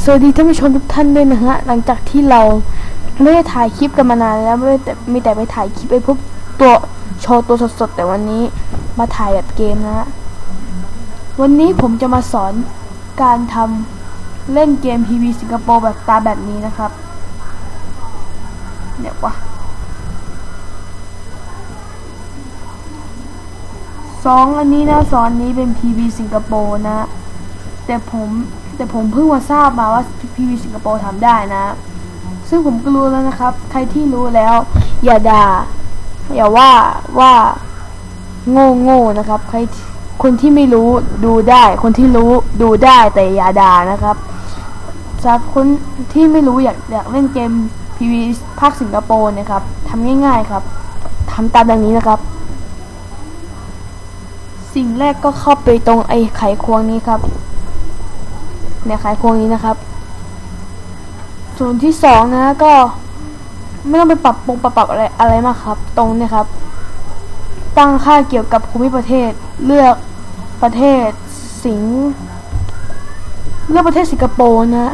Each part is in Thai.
สวัสดีท่านผู้ชมทุกท่านด้วยนะฮะหลังจากที่เราไม่ได้ถ่ายคลิปกันมานานแล้วไม่ได้แต่มีแต่ไปถ่ายคลิปไอ้พวกตัวโชว์ตัวสดๆแต่วันนี้มาถ่ายแบบเกมนะฮะวันนี้ผมจะมาสอนการทำเล่นเกม PV สิงคโปร์แบบตาแบบนี้นะครับเดี๋ยววะสองอันนี้นะสอนนี้เป็น PV สิงคโปร์นะ แต่ผมแต่ผมเพิ่งมาทราบมาว่า PV สิงคโปร์ทำได้นะ ซึ่งผมก็รู้แล้วนะครับ ใครที่รู้แล้ว อย่าด่า อย่าว่าว่าโง่โง่นะครับ ใครคนที่ไม่รู้ดูได้ คนที่รู้ดูได้แต่อย่าด่านะครับสำหรับคนที่ไม่รู้อยากอยากเล่นเกม PV ภาคสิงคโปร์เนะครับทำง่าย ๆครับทำตามดังนี้นะครับ สิ่งแรกก็เข้าไปตรงไอ้ไขควงนี้ครับ เนี่ยไขควงนี้นะครับ ส่วนที่สองนะก็ ไม่ต้องไปปรับปรุงปรับปรับอะไรอะไรมากครับ ตรงเนี่ยครับ ตั้งค่าเกี่ยวกับภูมิประเทศเลือกประเทศสิงเลือกประเทศสิงคโปร์นะ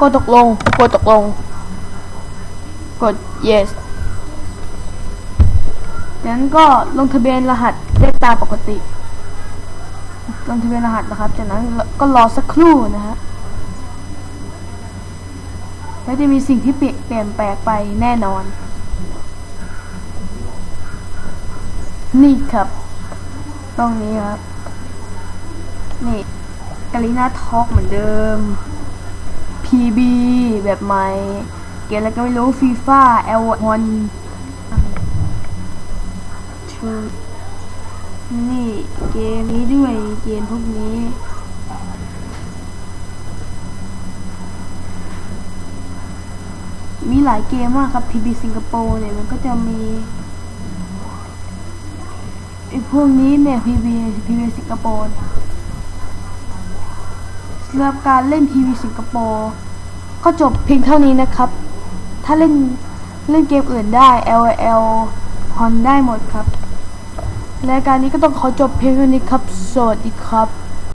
กดตกลง กดตกลง กด yes จากนั้นก็ลงทะเบียนรหัสได้ตามปกติ ลงทะเบียนรหัสนะครับ จากนั้นก็รอสักครู่นะฮะแล้วจะมีสิ่งที่เปลี่ยนแปลงไปแน่นอน นี่ครับ ตรงนี้ครับ นี่กาลิน่าทอกเหมือนเดิม PB แบบใหม่ เกมอะไรก็ไม่รู้ฟีฟ่า L1 นี่เกมนี้ด้วยเกมพวกนี้มีหลายเกมมากครับ PB สิงคโปร์เนี่ยมันก็จะมีไอ้พวกนี้เนี่ย PB PB สิงคโปร์สำหรับการเล่น PB สิงคโปร์ก็จบเพียงเท่านี้นะครับ ถ้าเล่นเล่นเกมอื่นได้ LL ฮอนได้หมดครับ รายการนี้ก็ต้องขอจบเพียงเท่านี้ครับ สวัสดีครับ